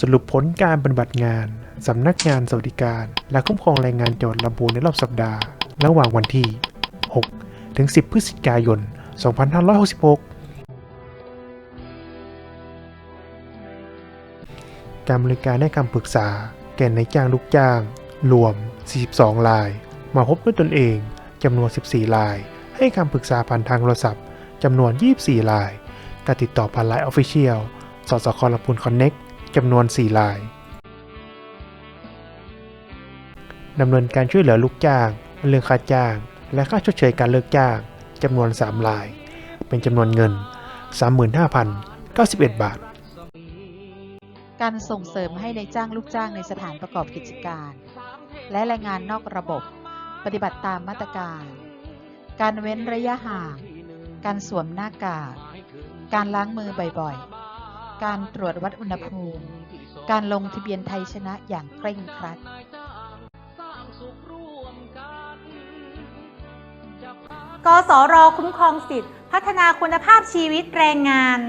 สรุปผลการปฏิบัติงาน สำนักงานสวัสดิการ และคุ้มครองแรงงานจังหวัดลำพูนในรอบสัปดาห์ ระหว่างวันที่ 6 ถึง 10 พฤศจิกายน 2566 การบริการให้คำปรึกษา แก่นายจ้างลูกจ้าง รวม 42 ราย มาพบด้วยตนเองจำนวน 14 ราย ให้คำปรึกษาผ่านทางโทรศัพท์จำนวน 24 ราย การติดต่อผ่านไลน์ออฟฟิเชียลสสคลำพูนคอนเน็ก จำนวน 4 รายดำเนินการช่วยเหลือลูกจ้าง เรื่องค่าจ้าง และค่าชดเชยการเลิกจ้างจำนวน 3 ราย เป็นจำนวนเงิน 35,091 บาท การส่งเสริมให้ในจ้างลูกจ้างในสถานประกอบกิจการ และแรงงานนอกระบบ ปฏิบัติตามมาตรการ การเว้นระยะห่าง การสวมหน้ากาก การล้างมือบ่อยๆ การตรวจวัดอุณหภูมิ การลงทะเบียนไทยชนะอย่างเคร่งครัด กสรคุ้มครองสิทธิพัฒนาคุณภาพชีวิตแรงงาน